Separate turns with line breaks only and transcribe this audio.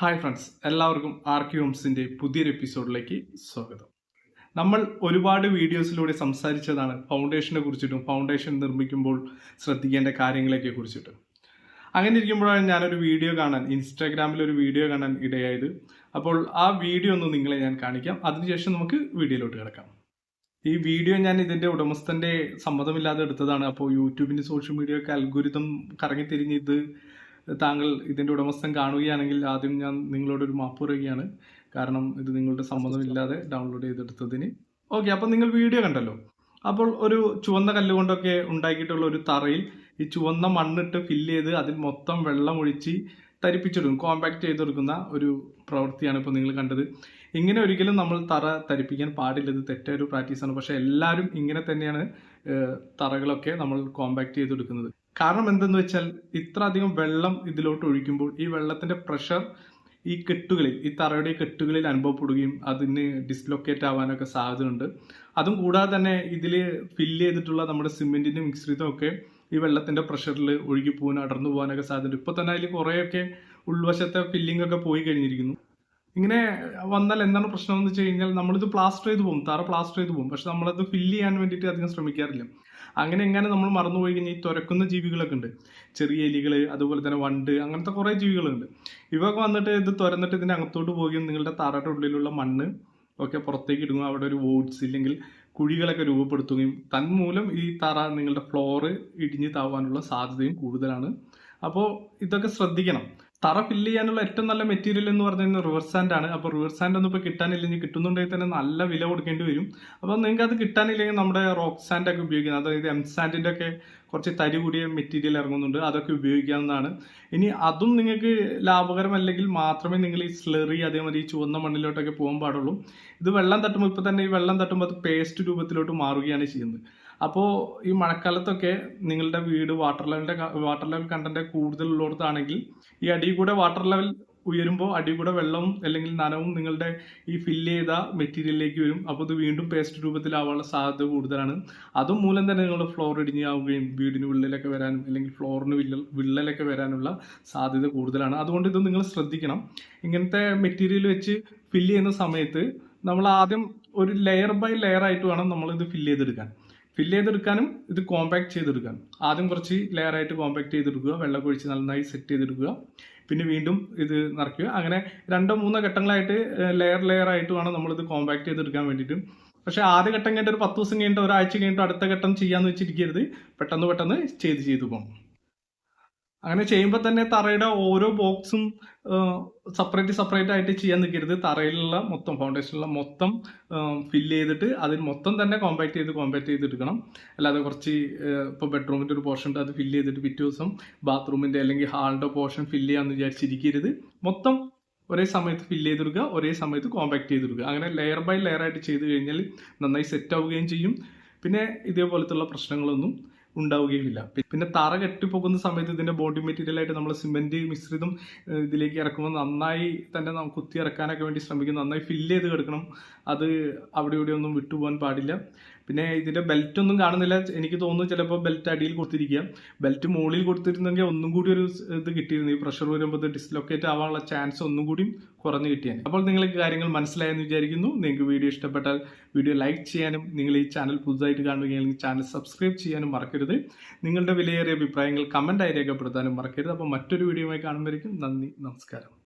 Hi friends എല്ലാവർക്കും R Q ഹോംസിന്റെ പുതിയൊരു എപ്പിസോഡിലേക്ക് സ്വാഗതം. നമ്മൾ ഒരുപാട് വീഡിയോസിലൂടെ സംസാരിച്ചതാണ് ഫൗണ്ടേഷനെ കുറിച്ചിട്ടും ഫൗണ്ടേഷൻ നിർമ്മിക്കുമ്പോൾ ശ്രദ്ധിക്കേണ്ട കാര്യങ്ങളെയൊക്കെ കുറിച്ചിട്ട്. അങ്ങനെ ഇരിക്കുമ്പോഴാണ് ഞാനൊരു വീഡിയോ കാണാൻ ഇൻസ്റ്റാഗ്രാമിൽ ഒരു വീഡിയോ കാണാൻ ഇടയായത്. അപ്പോൾ ആ വീഡിയോ ഒന്ന് നിങ്ങളെ ഞാൻ കാണിക്കാം. അതിനുശേഷം നമുക്ക് വീഡിയോയിലോട്ട് കിടക്കാം. ഈ വീഡിയോ ഞാൻ ഇതിന്റെ ഉടമസ്ഥന്റെ സമ്മതമില്ലാതെ എടുത്തതാണ്. അപ്പോൾ യൂട്യൂബിന്റെ സോഷ്യൽ മീഡിയ ഒക്കെ അൽഗുരിതം കറങ്ങി തിരിഞ്ഞ് ഇത് താങ്കൾ ഇതിന്റെ ഉടമസ്ഥൻ കാണുകയാണെങ്കിൽ ആദ്യം ഞാൻ നിങ്ങളോട് ഒരു മാപ്പ് പറയുകയാണ്. കാരണം ഇത് നിങ്ങളുടെ സമ്മതമില്ലാതെ ഡൗൺലോഡ് ചെയ്തെടുത്തതിന്. ഓക്കെ അപ്പം നിങ്ങൾ വീഡിയോ കണ്ടല്ലോ. അപ്പോൾ ഒരു ചുവന്ന കല്ലുകൊണ്ടൊക്കെ ഉണ്ടാക്കിയിട്ടുള്ള ഒരു തറയിൽ ഈ ചുവന്ന മണ്ണിട്ട് ഫില്ല് ചെയ്ത് അതിൽ മൊത്തം വെള്ളം ഒഴിച്ച് തരിപ്പിച്ചെടുക്കും. കോമ്പാക്ട് ചെയ്തെടുക്കുന്ന ഒരു പ്രവൃത്തിയാണ് ഇപ്പോൾ നിങ്ങൾ കണ്ടത്. ഇങ്ങനെ ഒരിക്കലും നമ്മൾ തറ തരിപ്പിക്കാൻ പാടില്ല. ഇത് തെറ്റായ ഒരു പ്രാക്ടീസാണ് പക്ഷേ എല്ലാവരും ഇങ്ങനെ തന്നെയാണ് തറകളൊക്കെ നമ്മൾ കോമ്പാക്ട് ചെയ്തെടുക്കുന്നത്. കാരണം എന്തെന്ന് വെച്ചാൽ ഇത്ര അധികം വെള്ളം ഇതിലോട്ട് ഒഴിക്കുമ്പോൾ ഈ വെള്ളത്തിന്റെ പ്രഷർ ഈ കെട്ടുകളിൽ ഈ തറയുടെ കെട്ടുകളിൽ അനുഭവപ്പെടുകയും അതിന് ഡിസ്ലൊക്കേറ്റ് ആവാനൊക്കെ സാധ്യതയുണ്ട്. അതും കൂടാതെ തന്നെ ഇതിൽ ഫില്ല് ചെയ്തിട്ടുള്ള നമ്മുടെ സിമെന്റിന്റെ മിശ്രിതം ഒക്കെ ഈ വെള്ളത്തിന്റെ പ്രഷറിൽ ഒഴുകി പോകാൻ അടർന്നു പോകാനൊക്കെ സാധ്യതയുണ്ട്. ഇപ്പൊ തന്നെ അതിൽ കുറേയൊക്കെ ഉൾവശത്തെ ഫില്ലിംഗ് ഒക്കെ പോയി കഴിഞ്ഞിരിക്കുന്നു. ഇങ്ങനെ വന്നാൽ എന്താണ് പ്രശ്നം എന്ന് വെച്ച് കഴിഞ്ഞാൽ നമ്മളിത് പ്ലാസ്റ്റർ ചെയ്ത് പോകും തറ പ്ലാസ്റ്റർ ചെയ്ത് പോകും. പക്ഷെ നമ്മളത് ഫില്ല് ചെയ്യാൻ വേണ്ടിയിട്ട് അധികം ശ്രമിക്കാറില്ല. അങ്ങനെ എങ്ങനെ നമ്മൾ മറന്നുപോയി കഴിഞ്ഞാൽ ഈ തുരക്കുന്ന ജീവികളൊക്കെ ഉണ്ട്. ചെറിയ എലികൾ അതുപോലെ തന്നെ വണ്ട് അങ്ങനത്തെ കുറേ ജീവികളുണ്ട്. ഇവയൊക്കെ വന്നിട്ട് ഇത് തുരന്നിട്ട് ഇതിന്റെ അകത്തോട്ട് പോവുകയും നിങ്ങളുടെ തറയുടെ ഉള്ളിലുള്ള മണ്ണ് ഒക്കെ പുറത്തേക്ക് ഇടുകയും അവിടെ ഒരു വോട്ട്സ് ഇല്ലെങ്കിൽ കുഴികളൊക്കെ രൂപപ്പെടുത്തുകയും തന്മൂലം ഈ തറ നിങ്ങളുടെ ഫ്ലോറ് ഇടിഞ്ഞ് താവാനുള്ള സാധ്യതയും കൂടുതലാണ്. അപ്പോൾ ഇതൊക്കെ ശ്രദ്ധിക്കണം. തറ ഫില്ല് ചെയ്യാനുള്ള ഏറ്റവും നല്ല മെറ്റീരിയൽ എന്ന് പറഞ്ഞാൽ റിവർ സാൻഡ് ആണ്. അപ്പോൾ റിവർ സാൻഡ് ഒന്നും ഇപ്പോൾ കിട്ടാനില്ലെങ്കിൽ കിട്ടുന്നുണ്ടെങ്കിൽ തന്നെ നല്ല വില കൊടുക്കേണ്ടി വരും. അപ്പോൾ നിങ്ങൾക്ക് അത് കിട്ടാനില്ലെങ്കിൽ നമ്മുടെ റോക്ക് സാൻഡ് ഒക്കെ ഉപയോഗിക്കുന്നത് അതായത് എം സാൻഡിന്റെ ഒക്കെ കുറച്ച് തരി കൂടിയ മെറ്റീരിയൽ ഇറങ്ങുന്നുണ്ട്. അതൊക്കെ ഉപയോഗിക്കാവുന്നതാണ്. ഇനി അതും നിങ്ങൾക്ക് ലാഭകരമല്ലെങ്കിൽ മാത്രമേ നിങ്ങൾ ഈ സ്ലറി അതേമാതിരി ഈ ചുവന്ന മണ്ണിലോട്ടൊക്കെ പോകാൻ പാടുള്ളൂ. ഇത് വെള്ളം തട്ടുമ്പോൾ ഇപ്പോൾ തന്നെ ഈ വെള്ളം തട്ടുമ്പോൾ അത് പേസ്റ്റ് രൂപത്തിലോട്ട് മാറുകയാണ് ചെയ്യുന്നത്. അപ്പോൾ ഈ മഴക്കാലത്തൊക്കെ നിങ്ങളുടെ വീട് വാട്ടർ ലെവലിന്റെ വാട്ടർ ലെവൽ കണ്ടന്റ് കൂടുതലുള്ളിടത്താണെങ്കിൽ ഈ അടി കൂടെ വാട്ടർ ലെവൽ ഉയരുമ്പോൾ അടി കൂടെ വെള്ളവും അല്ലെങ്കിൽ നനവും നിങ്ങളുടെ ഈ ഫില്ല് ചെയ്ത മെറ്റീരിയലിലേക്ക് വരും. അപ്പോൾ ഇത് വീണ്ടും പേസ്റ്റ് രൂപത്തിലാവാനുള്ള സാധ്യത കൂടുതലാണ്. അതും മൂലം തന്നെ നിങ്ങളുടെ ഫ്ലോർ ഇടിഞ്ഞാവുകയും വീടിന് വിള്ളലൊക്കെ വരാനും അല്ലെങ്കിൽ ഫ്ലോറിന് വിള്ളൽ വിള്ളലൊക്കെ വരാനുള്ള സാധ്യത കൂടുതലാണ്. അതുകൊണ്ട് ഇത് നിങ്ങൾ ശ്രദ്ധിക്കണം. ഇങ്ങനത്തെ മെറ്റീരിയൽ വെച്ച് ഫില്ല് ചെയ്യുന്ന സമയത്ത് നമ്മൾ ആദ്യം ഒരു ലെയർ ബൈ ലെയർ ആയിട്ട് വേണം നമ്മൾ ഇത് ഫില്ല് ചെയ്തെടുക്കാൻ. ഫില്ല് ചെയ്തെടുക്കാനും ഇത് കോമ്പാക്ട് ചെയ്തെടുക്കാനും. ആദ്യം കുറച്ച് ലെയർ ആയിട്ട് കോമ്പാക്ട് ചെയ്തെടുക്കുക. വെള്ളം ഒഴിച്ച് നന്നായി സെറ്റ് ചെയ്തെടുക്കുക. പിന്നെ വീണ്ടും ഇത് നിറയ്ക്കുക. അങ്ങനെ രണ്ടോ മൂന്നോ ഘട്ടങ്ങളായിട്ട് ലെയർ ലെയർ ആയിട്ട് വേണം നമ്മളിത് കോമ്പാക്ട് ചെയ്തെടുക്കാൻ വേണ്ടിയിട്ട്. പക്ഷേ ആദ്യ ഘട്ടം കഴിഞ്ഞിട്ട് ഒരു പത്ത് ദിവസം കഴിഞ്ഞിട്ട് ഒരാഴ്ച കഴിഞ്ഞിട്ട് അടുത്ത ഘട്ടം ചെയ്യാന്ന് വെച്ചിരിക്കരുത്. പെട്ടെന്ന് പെട്ടെന്ന് ചെയ്ത് ചെയ്തു പോകണം അങ്ങനെ ചെയ്യുമ്പോൾ തന്നെ തറയുടെ ഓരോ ബോക്സും സെപ്പറേറ്റ് സെപ്പറേറ്റ് ആയിട്ട് ചെയ്യാൻ നിൽക്കരുത് തറയിലുള്ള മൊത്തം ഫൗണ്ടേഷനിലുള്ള മൊത്തം ഫില്ല് ചെയ്തിട്ട് അതിൽ മൊത്തം തന്നെ കോമ്പാക്ട് ചെയ്ത് കോമ്പാക്ട് ചെയ്തെടുക്കണം അല്ലാതെ കുറച്ച് ഇപ്പോൾ ബെഡ്റൂമിന്റെ ഒരു പോർഷൻ ഉണ്ട് അത് ഫില്ല് ചെയ്തിട്ട് പിറ്റേ ദിവസം ബാത്റൂമിന്റെ അല്ലെങ്കിൽ ഹാളിന്റെ പോർഷൻ ഫില്ല് ചെയ്യാമെന്ന് വിചാരിച്ചിരിക്കരുത്. മൊത്തം ഒരേ സമയത്ത് ഫില്ല് ചെയ്തെടുക്കുക ഒരേ സമയത്ത് കോമ്പാക്ട് ചെയ്തെടുക്കുക. അങ്ങനെ ലെയർ ബൈ ലെയർ ആയിട്ട് ചെയ്ത് കഴിഞ്ഞാൽ നന്നായി സെറ്റ് ആവുകയും ചെയ്യും. പിന്നെ ഇതേപോലത്തുള്ള പ്രശ്നങ്ങളൊന്നും ഉണ്ടാവുകയുമില്ല. പിന്നെ തറ കെട്ടിപ്പോകുന്ന സമയത്ത് ഇതിന്റെ ബോഡി മെറ്റീരിയൽ ആയിട്ട് നമ്മൾ സിമെന്റ് മിശ്രിതം ഇതിലേക്ക് ഇറക്കുമ്പോൾ നന്നായി തന്നെ നമുക്ക് കുത്തി ഇറക്കാനൊക്കെ വേണ്ടി ശ്രമിക്കും നന്നായി ഫില്ല് ചെയ്ത് കിടക്കണം. അത് അവിടെ ഇവിടെ ഒന്നും വിട്ടുപോകാൻ പാടില്ല. പിന്നെ ഇതിന്റെ ബെൽറ്റ് ഒന്നും കാണുന്നില്ല. എനിക്ക് തോന്നുന്നു ചിലപ്പോൾ ബെൽറ്റ് അടിയിൽ കൊടുത്തിരിക്കുക ബെൽറ്റ് മുകളിൽ കൊടുത്തിരുന്നെങ്കിൽ ഒന്നും കൂടി ഒരു ഇത് കിട്ടിയിരുന്നു. ഈ പ്രഷർ വരുമ്പോൾ ഡിസ്ലൊക്കേറ്റ് ആവാനുള്ള ചാൻസ് ഒന്നും കൂടി കുറഞ്ഞു കിട്ടിയാൽ അപ്പോൾ നിങ്ങൾക്ക് കാര്യങ്ങൾ മനസ്സിലായെന്ന് വിചാരിക്കുന്നു. നിങ്ങൾക്ക് വീഡിയോ ഇഷ്ടപ്പെട്ടാൽ വീഡിയോ ലൈക്ക് ചെയ്യാനും നിങ്ങൾ ഈ ചാനൽ പുതുതായിട്ട് കാണുകയാണെങ്കിൽ ചാനൽ സബ്സ്ക്രൈബ് ചെയ്യാനും മറക്കരുത്. നിങ്ങളുടെ വിലയേറിയ അഭിപ്രായങ്ങൾ കമന്റായി രേഖപ്പെടുത്താനും മറക്കരുത്. അപ്പോൾ മറ്റൊരു വീഡിയോയുമായി കാണുമ്പോഴേക്കും നന്ദി നമസ്കാരം.